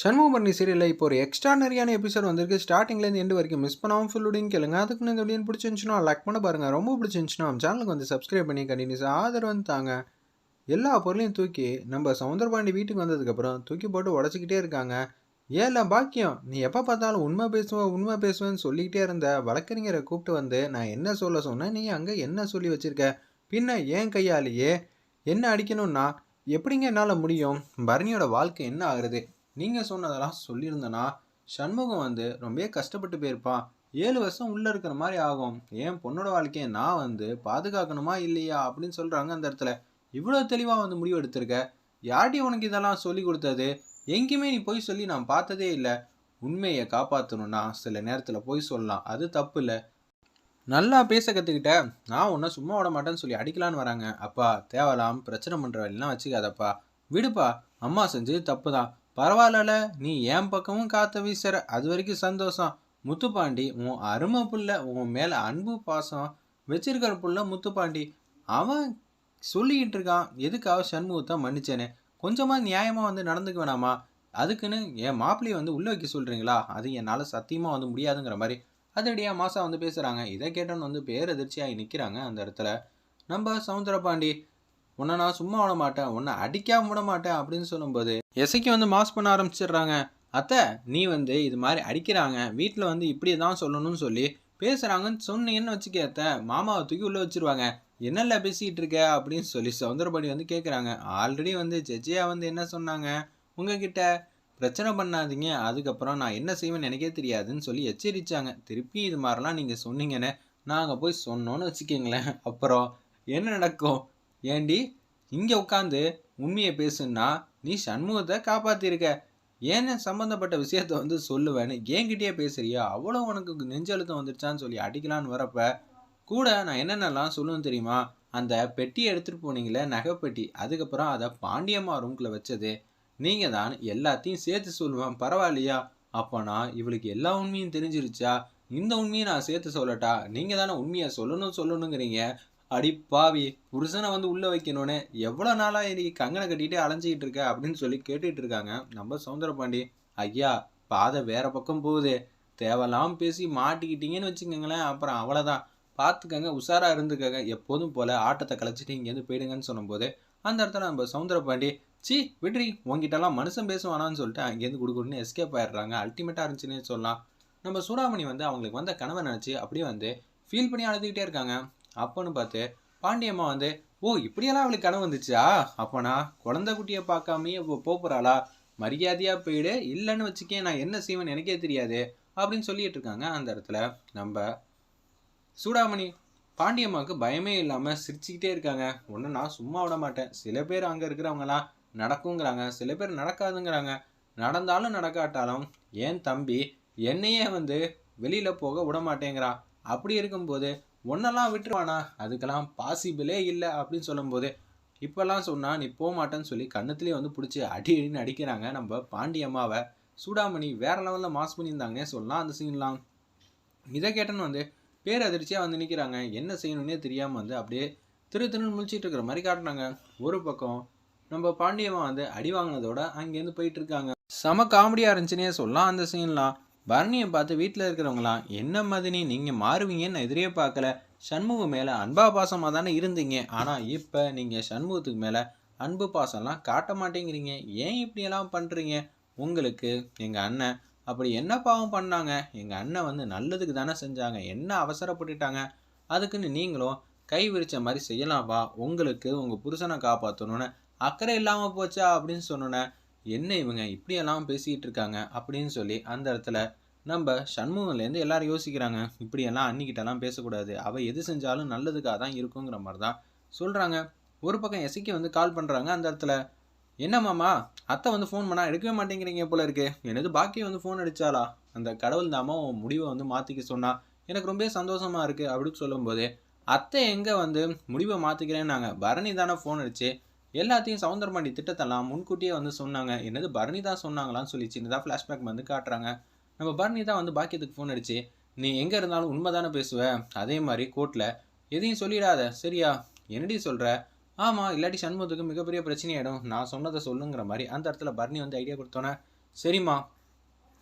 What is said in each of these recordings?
சண்முகபரணி சீரியலில் இப்போ ஒரு எக்ஸ்ட்ரானரியான எபிசோட் வந்திருக்கு. ஸ்டார்டிங்லேருந்து எண்டு வரைக்கும் மிஸ் பண்ணாமல் ஃபுல்லுடையும் கேளுங்க. அதுக்கு நீங்கள் அப்படின்னு பிடிச்சிருந்துச்சுன்னா லைக் பண்ண பாருங்கள் ரொம்ப பிடிச்சிருந்துச்சுன்னா நம்ம சேனலுக்கு வந்து சப்ஸ்கிரைப் பண்ணி கண்டினியூஸ் ஆதரவு வந்து தாங்க. எல்லா பொருளையும் தூக்கி நம்ம சவுந்தரபாண்டி வீட்டுக்கு வந்ததுக்கப்புறம் தூக்கி போட்டு உடச்சிக்கிட்டே இருக்காங்க. ஏல பாக்கியம்? நீ எப்போ பார்த்தாலும் உண்மை பேசுவேன் உண்மை பேசுவேன்னு சொல்லிக்கிட்டே இருந்த வழக்கறிஞரை கூப்பிட்டு வந்து நான் என்ன சொல்ல சொன்னேன்? நீ அங்கே என்ன சொல்லி வச்சிருக்க? பின்ன ஏன் கையாலேயே? என்ன அடிக்கணும்னா? எப்படிங்க என்னால் முடியும்? பரணியோட வாழ்க்கை என்ன ஆகுறது? நீங்கள் சொன்னதெல்லாம் சொல்லியிருந்தனா சண்முகம் வந்து ரொம்ப கஷ்டப்பட்டு போயிருப்பான் ஏழு வருஷம் உள்ளே இருக்கிற மாதிரி ஆகும். என் பொண்ணோட வாழ்க்கையை நான் வந்து பாதுகாக்கணுமா இல்லையா அப்படின்னு சொல்கிறாங்க அந்த இடத்துல. இவ்வளோ தெளிவாக வந்து முடிவு எடுத்திருக்க. யார்டி உனக்கு இதெல்லாம் சொல்லி கொடுத்தது? எங்கேயுமே நீ போய் சொல்லி நான் பார்த்ததே இல்லை. உண்மையை காப்பாற்றணும்னா சில நேரத்தில் போய் சொல்லலாம். அது தப்பு இல்லை. நல்லா பேச கற்றுக்கிட்ட நான் உன்னை சும்மா விட மாட்டேன்னு சொல்லி அடிக்கலான்னு வராங்க. அப்பா தேவலாம் பிரச்சனை பண்ணுற வேலையெல்லாம் வச்சுக்காதப்பா. விடுப்பா அம்மா செஞ்சது தப்பு தான் பரவாயில்லல நீ என் பக்கமும் காத்த வீசுற. அது வரைக்கும் சந்தோஷம். முத்துப்பாண்டி உன் அருமை புள்ள உன் மேலே அன்பு பாசம் வச்சிருக்கிற புள்ள முத்துப்பாண்டி அவன் சொல்லிக்கிட்டு இருக்கான். எதுக்காக சண்முகத்தை மன்னிச்சேனே கொஞ்சமாக நியாயமாக வந்து நடந்துக்க வேணாமா? அதுக்குன்னு என் மாப்பிள்ளையை வந்து உள்ளே வைக்க சொல்கிறீங்களா அது என்னால் சத்தியமாக வந்து முடியாதுங்கிற மாதிரி. அதடியாக மாசா வந்து பேசுகிறாங்க இதை கேட்டோன்னு வந்து பேரதிர்ச்சியாகி நிற்கிறாங்க அந்த இடத்துல. நம்ம சவுந்தரபாண்டி உன்னை நான் சும்மா விட மாட்டேன் உன்னை அடிக்காம விட மாட்டேன் அப்படின்னு சொல்லும்போது எசைக்கு வந்து மாஸ் பண்ண ஆரம்பிச்சிடுறாங்க. அத்தை நீ வந்து இது மாதிரி அடிக்கிறாங்க வீட்டில் வந்து இப்படி தான் சொல்லணும்னு சொல்லி பேசுகிறாங்கன்னு சொன்னீங்கன்னு வச்சுக்க அத்தை. மாமாவை தூக்கி உள்ளே வச்சிருவாங்க. என்னெல்ல பேசிக்கிட்டு இருக்க? அப்படின்னு சொல்லி சவுந்தரபாணி வந்து கேட்குறாங்க ஆல்ரெடி வந்து ஜெஜியா வந்து என்ன சொன்னாங்க? உங்ககிட்ட பிரச்சனை பண்ணாதீங்க. அதுக்கப்புறம் நான் என்ன செய்வேன்னு எனக்கே தெரியாதுன்னு சொல்லி எச்சரிச்சாங்க. திருப்பி இது மாதிரிலாம் நீங்கள் சொன்னீங்கன்னு நாங்கள் போய் சொன்னோன்னு வச்சுக்கிங்களேன். அப்புறம் என்ன நடக்கும்? ஏண்டி இங்கே உட்காந்து உண்மையை பேசுன்னா நீ சண்முகத்தை காப்பாற்றிருக்க ஏன்னு சம்மந்தப்பட்ட விஷயத்த வந்து சொல்லுவேன்னு என்கிட்டயே பேசுறியா? அவ்வளோ உனக்கு நெஞ்சழுத்தம் வந்துருச்சான்னு சொல்லி அடிக்கலான்னு வரப்ப கூட நான் என்னென்னலாம் சொல்லுவேன் தெரியுமா? அந்த பெட்டியை எடுத்துகிட்டு போனீங்களே நகைப்பெட்டி அதுக்கப்புறம் அதை பாண்டியம்மா ரூம்குள்ளே வச்சது. நீங்கள் தான் எல்லாத்தையும் சேர்த்து சொல்லுவேன் பரவாயில்லையா? அப்போனா இவளுக்கு எல்லா உண்மையும் தெரிஞ்சிருச்சா? இந்த உண்மையை நான் சேர்த்து சொல்லட்டா? நீங்கள் தானே உண்மையை சொல்லணும் சொல்லணுங்கிறீங்க. அடி பாவி புருஷனை வந்து உள்ளே வைக்கணும்னு எவ்வளோ நாளாக இன்னைக்கு கங்கனை கட்டிகிட்டே அலைஞ்சிக்கிட்டு இருக்க அப்படின்னு சொல்லி கேட்டுட்டு இருக்காங்க. நம்ம சவுந்தரபாண்டி ஐயா பாதை வேற பக்கம் போகுது. தேவையில்லாமல் பேசி மாட்டிக்கிட்டீங்கன்னு வச்சுக்கோங்களேன். அப்புறம் அவ்வளோதான் பார்த்துக்கங்க உஷாராக இருந்துக்கங்க. எப்போதும் போல் ஆட்டத்தை கலைச்சிட்டு இங்கேருந்து போயிடுங்கன்னு சொல்லும்போது அந்த இடத்துல நம்ம சவுந்தரபாண்டி சி விட்ரி உங்ககிட்டலாம் மனுஷன் பேசுவானான்னு சொல்லிட்டு அங்கேருந்து கொடுக்கணும்னு எஸ்கேப் ஆயிடுறாங்க. அல்டிமேட்டாக இருந்துச்சுன்னு சொல்லலாம். நம்ம சூடாமணி வந்து அவங்களுக்கு வந்த கனவை நினச்சி அப்படியே வந்து ஃபீல் பண்ணி அழுதுகிட்டே இருக்காங்க. அப்போன்னு பார்த்து பாண்டியம்மா வந்து ஓ இப்படியெல்லாம் அவளுக்கு கனவு வந்துச்சா? அப்போனா குழந்தை குட்டியை பார்க்காமையே இப்போ போகிறாளா மரியாதையாக போயிடு. இல்லைன்னு வச்சுக்கேன் நான் என்ன செய்வேன் எனக்கே தெரியாது. அப்படின்னு சொல்லிட்டு இருக்காங்க அந்த இடத்துல. நம்ம சூடாமணி பாண்டியம்மாவுக்கு பயமே இல்லாமல் சிரிச்சுக்கிட்டே இருக்காங்க. ஒன்று நான் சும்மா விட மாட்டேன். சில பேர் அங்கே இருக்கிறவங்கலாம் நடக்குங்கிறாங்க. சில பேர் நடக்காதுங்கிறாங்க. நடந்தாலும் நடக்காட்டாலும் என் தம்பி என்னையே வந்து வெளியில் போக விட மாட்டேங்கிறான்? அப்படி இருக்கும்போது ஒன்னெல்லாம் விட்டுருவானா? அதுக்கெல்லாம் பாசிபிளே இல்லை அப்படின்னு சொல்லும்போது இப்போல்லாம் சொன்னால் நீ போக மாட்டேன்னு சொல்லி கண்ணத்துலேயே வந்து பிடிச்சி அடி அடின்னு அடிக்கிறாங்க நம்ம பாண்டியம்மாவை சூடாமணி வேற லெவலில் மாஸ் பண்ணியிருந்தாங்கன்னே சொல்லலாம் அந்த சீன்லாம் இதை கேட்டேன்னு வந்து பேரதிர்ச்சியாக வந்து நிற்கிறாங்க என்ன செய்யணும்னே தெரியாமல் வந்து அப்படியே திரு திருன்னு முழிச்சிட்டு இருக்கிற மாதிரி காட்டினாங்க ஒரு பக்கம் நம்ம பாண்டியம்மா வந்து அடி வாங்கினதோட அங்கேருந்து போயிட்டு இருக்காங்க. செம காமெடியாக இருந்துச்சுன்னே சொல்லலாம் அந்த சீன்லாம் பரணியை பார்த்து வீட்டில் இருக்கிறவங்களாம் என்ன மதினி நீங்கள் மாறுவீங்கன்னு நான் எதிரே பார்க்கல. சண்முகம் மேலே அன்பா பாசமாக தானே இருந்தீங்க. ஆனால் இப்போ நீங்கள் சண்முகத்துக்கு மேலே அன்பு பாசம்லாம் காட்ட மாட்டேங்கிறீங்க. ஏன் இப்படியெல்லாம் பண்ணுறீங்க உங்களுக்கு எங்கள் அண்ணன் அப்படி என்ன பாவம் பண்ணாங்க? எங்கள் அண்ணன் வந்து நல்லதுக்கு தானே செஞ்சாங்க. என்ன அவசரப்பட்டுட்டாங்க? அதுக்குன்னு நீங்களும் கை விரிச்ச மாதிரி செய்யலாம்ப்பா உங்களுக்கு உங்கள் புருஷனை காப்பாற்றணும்னு அக்கறை இல்லாமல் போச்சா? அப்படின்னு சொன்னோன்னே என்ன இவங்க இப்படியெல்லாம் பேசிக்கிட்டு இருக்காங்க அப்படின்னு சொல்லி அந்த இடத்துல நம்ம சண்முகம்லேருந்து எல்லாரும் யோசிக்கிறாங்க இப்படியெல்லாம் அன்னிக்கிட்டலாம் பேசக்கூடாது அவள் எது செஞ்சாலும் நல்லதுக்காக தான் இருக்குங்கிற மாதிரி தான் சொல்கிறாங்க ஒரு பக்கம் எசைக்கு வந்து கால் பண்ணுறாங்க அந்த இடத்துல என்ன மாமா அத்தை வந்து ஃபோன் பண்ணால் எடுக்கவே மாட்டேங்கிறீங்க போல இருக்கு எனது பாக்கியம் வந்து ஃபோன் அடித்தாளா அந்த கடவுள் தாமா உன் முடிவை வந்து மாற்றிக்க சொன்னா எனக்கு ரொம்ப சந்தோஷமாக இருக்குது அப்படின்னு சொல்லும்போது அத்தை எங்கே வந்து முடிவை மாற்றிக்கிறேன்னாங்க பரணி தானே ஃபோன் அடிச்சு எல்லாத்தையும் சவுந்தரபாண்டி திட்டத்தெல்லாம் முன்கூட்டியே வந்து சொன்னாங்க. என்னது பரணி தான் சொன்னாங்களான்னு சொல்லி சின்னதாக ஃப்ளாஷ்பேக் வந்து காட்டுறாங்க. நம்ம பரணி தான் வந்து பாக்கியத்துக்கு ஃபோன் அடிச்சு நீ எங்கே இருந்தாலும் உண்மை தானே பேசுவ? அதே மாதிரி கோர்ட்டில் எதையும் சொல்லிடாத சரியா? என்னடி சொல்கிற ஆமாம் இல்லாட்டி சண்முகத்துக்கு மிகப்பெரிய பிரச்சனையாயிடும். நான் சொன்னதை சொல்லுங்கிற மாதிரி. அந்த இடத்துல பர்னி வந்து ஐடியா கொடுத்தோன்னே சரிம்மா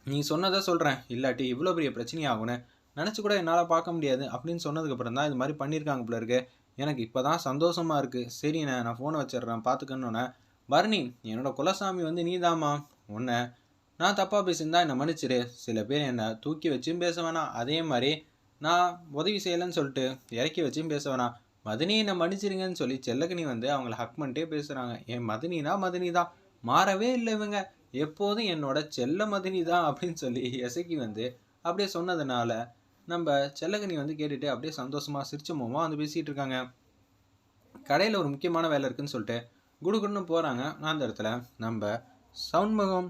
நீ சொன்னதை சொல்கிறேன் இல்லாட்டி இவ்வளோ பெரிய பிரச்சனையாகும்னு நினச்சி கூட என்னால் பார்க்க முடியாது. அப்படின்னு சொன்னதுக்கப்புறம் தான் இது மாதிரி பண்ணியிருக்காங்க போல இருக்கு. எனக்கு இப்போ தான் சந்தோஷமாக இருக்குது சரிண்ணே நான் ஃபோனை வச்சிடுறேன். பார்த்துக்கணுன்னே பரணி என்னோட குலசாமி வந்து நீதாம்மா. உன்னை நான் தப்பாக பேசியிருந்தா என்னை மன்னிச்சிரு. சில பேர் என்னை தூக்கி வச்சும் பேச வேணாம். அதே மாதிரி நான் உதவி செய்யலைன்னு சொல்லிட்டு இறக்கி வச்சும் பேச வேணாம். மதினி என்னை மன்னிச்சிருங்கன்னு சொல்லி செல்லக்கனி வந்து அவங்கள ஹக் பண்ணிட்டே பேசுகிறாங்க என் மதினினா மதினி தான் மாறவே இல்லை இவங்க. எப்போதும் என்னோட செல்ல மதினி தான் அப்படின்னு சொல்லி எசக்கி வந்து அப்படியே சொன்னதுனால நம்ம செல்லகனி வந்து கேட்டுட்டு அப்படியே சந்தோஷமாக சிரிச்ச முகமாக வந்து பேசிகிட்டு இருக்காங்க. கடையில் ஒரு முக்கியமான வேலை இருக்குன்னு சொல்லிட்டு குடுகுடுன்னு போகிறாங்க அந்த இடத்துல நம்ம சவுன்முகம்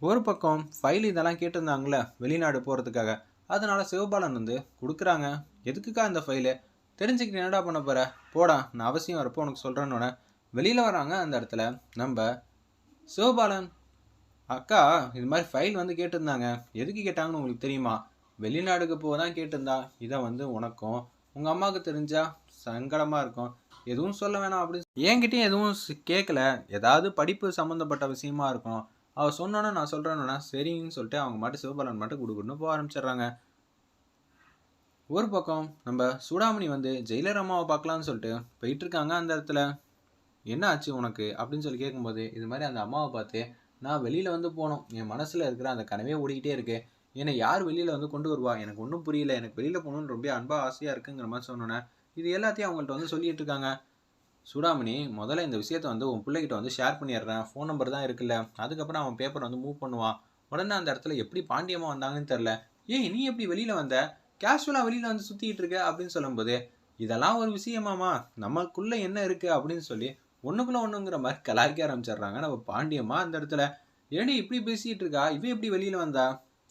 ஒரு பக்கம் ஃபைல் இதெல்லாம் கேட்டிருந்தாங்களே வெளிநாடு போகிறதுக்காக அதனால் சிவபாலன் வந்து கொடுக்குறாங்க. எதுக்குக்கா இந்த ஃபைலு தெரிஞ்சுக்கிட்டு என்னடா பண்ண போகிற போடா நான் அவசியம் வரப்போ உனக்கு சொல்கிறேன்னொன்னே வெளியில் வராங்க அந்த இடத்துல நம்ம சிவபாலன். அக்கா இது மாதிரி ஃபைல் வந்து கேட்டிருந்தாங்க. எதுக்கு கேட்டாங்கன்னு உங்களுக்கு தெரியுமா? வெளிநாடுக்கு போக தான் கேட்டிருந்தா இதை வந்து உனக்கும் உங்கள் அம்மாவுக்கு தெரிஞ்சா சங்கடமாக இருக்கும். எதுவும் சொல்ல வேணாம் அப்படின்னு என்கிட்டயும் எதுவும் கேட்கல ஏதாவது படிப்பு சம்மந்தப்பட்ட விஷயமா இருக்கும். அவள் சொன்னோன்னே நான் சொல்கிறேன்னா சரின்னு சொல்லிட்டு அவங்க மட்டும் சிவபாலன் மட்டும் கொடுக்குன்னு போக ஆரம்பிச்சிடுறாங்க. ஒரு பக்கம் நம்ம சூடாமணி வந்து ஜெயிலர் அம்மாவை பார்க்கலான்னு சொல்லிட்டு போயிட்டு இருக்காங்க அந்த இடத்துல. என்ன ஆச்சு உனக்கு? அப்படின்னு சொல்லி கேட்கும்போது இது மாதிரி அந்த அம்மாவை பார்த்து நான் வெளியில் வந்து போனோம் என் மனசில் இருக்கிற அந்த கனவே ஓடிக்கிட்டே இருக்கு. என்னை யார் வெளியில் வந்து கொண்டு வருவா? எனக்கு ஒன்றும் புரியல. எனக்கு வெளியில் போகணுன்னு ரொம்ப அன்பாக ஆசையாக இருக்குங்கிற மாதிரி சொன்னோன்னே இது எல்லாத்தையும் அவங்கள்ட்ட வந்து சொல்லிட்டு இருக்காங்க. சூடாமணி முதல்ல இந்த விஷயத்த வந்து உன் பிள்ளைகிட்ட வந்து ஷேர் பண்ணிடுறேன். ஃபோன் நம்பர் தான் இருக்குல்ல. அதுக்கப்புறம் அவன் பேப்பர் வந்து மூவ் பண்ணுவான். உடனே அந்த இடத்துல எப்படி பாண்டியம்மா வந்தாங்கன்னு தெரில ஏய் நீ எப்படி வெளியில் வந்த? கேஷுவலாக வெளியில் வந்து சுற்றிட்டு இருக்க அப்படின்னு சொல்லும்போது இதெல்லாம் ஒரு விஷயமாமா நமக்குள்ளே என்ன இருக்குது அப்படின்னு சொல்லி ஒன்றுக்குள்ளே ஒன்றுங்கிற மாதிரி கலாய்க்க ஆரம்பிச்சிடுறாங்க நம்ம பாண்டியம்மா அந்த இடத்துல. ஏடி இப்படி பேசிகிட்டு இருக்கா? இவன் எப்படி வெளியில் வந்தா?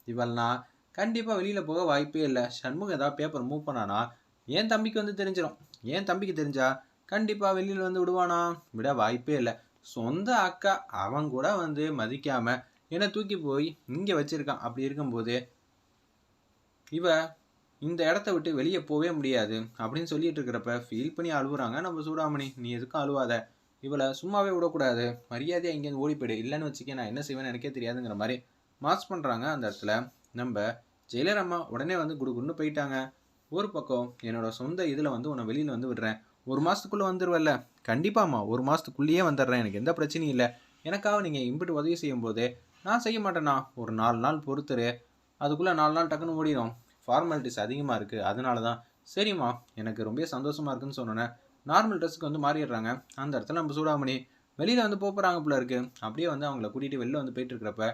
இவள்னா கண்டிப்பாக வெளியில் போக வாய்ப்பே இல்லை. சண்முகம் ஏதாவது பேப்பர் மூவ் பண்ணானா என் தம்பிக்கு வந்து தெரிஞ்சிடும் என் தம்பிக்கு தெரிஞ்சா கண்டிப்பாக வெளியில் வந்து விடுவானா? விட வாய்ப்பே இல்லை. சொந்த அக்கா அவன் கூட வந்து மதிக்காமல் என்னை தூக்கி போய் இங்கே வச்சிருக்கான். அப்படி இருக்கும்போது இவ இந்த இடத்த விட்டு வெளியே போகவே முடியாது அப்படின்னு சொல்லிட்டு இருக்கிறப்ப ஃபீல் பண்ணி அழுகுறாங்க நம்ம சூடாமணி நீ எதுக்கும் அழுவாத. இவளை சும்மாவே விடக்கூடாது. மரியாதையாக இங்கேருந்து ஓடி போயிடு. இல்லைன்னு வச்சுக்க நான் என்ன செய்வேன்னு எனக்கே தெரியாதுங்கிற மாதிரி மாஸ் பண்ணுறாங்க அந்த இடத்துல. நம்ம ஜெயிலர் அம்மா உடனே வந்து குடுகுன்னு போயிட்டாங்க. ஒரு பக்கம் என்னோட சொந்த இதில் வந்து உன்னை வெளியில் வந்து விடுறேன். ஒரு மாதத்துக்குள்ளே வந்துடுவல்ல கண்டிப்பாம்மா ஒரு மாதத்துக்குள்ளேயே வந்துடுறேன். எனக்கு எந்த பிரச்சனையும் இல்லை. எனக்காக நீங்கள் இம்பிட்டு உதவி செய்யும்போது நான் செய்ய மாட்டேண்ணா ஒரு நாலு நாள் பொறுத்துரு. அதுக்குள்ளே நாலு நாள் டக்குன்னு ஓடிடும் ஃபார்மாலிட்டிஸ் அதிகமாக இருக்குது அதனால தான் சரிம்மா எனக்கு ரொம்ப சந்தோஷமாக இருக்குன்னு சொன்னோன்னே நார்மல் ட்ரெஸ்ஸுக்கு வந்து மாறிடுறாங்க. அந்த இடத்துல நம்ம சூடாமணி. வெளியில் வந்து போக போகிறாங்க போல இருக்குது அப்படியே வந்து அவங்கள கூட்டிகிட்டு வெளில வந்து போயிட்டு இருக்கிறப்ப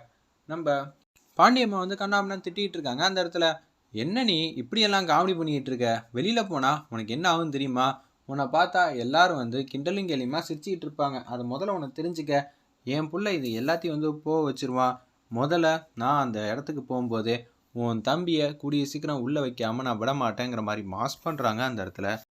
நம்ம பாண்டியம்மா வந்து கண்ணாமண்ணா திட்டிகிட்டு இருக்காங்க. அந்த இடத்துல என்ன நீ இப்படியெல்லாம் காமெடி பண்ணிக்கிட்டு இருக்க? வெளியில் போனால் உனக்கு என்ன ஆகும் தெரியுமா? உன்னை பார்த்தா எல்லாரும் வந்து கிண்டலும் கேலியுமா சிரிச்சுக்கிட்டு இருப்பாங்க. அதை முதல்ல உனக்கு தெரிஞ்சுக்க. என் பிள்ளை இது எல்லாத்தையும் வந்து போக வச்சிருவான். முதல்ல நான் அந்த இடத்துக்கு போகும்போது உன் தம்பியை கூடிய சீக்கிரம் உள்ளே வைக்காமல் நான் விட மாட்டேங்கிற மாதிரி மாஸ் பண்ணுறாங்க அந்த இடத்துல.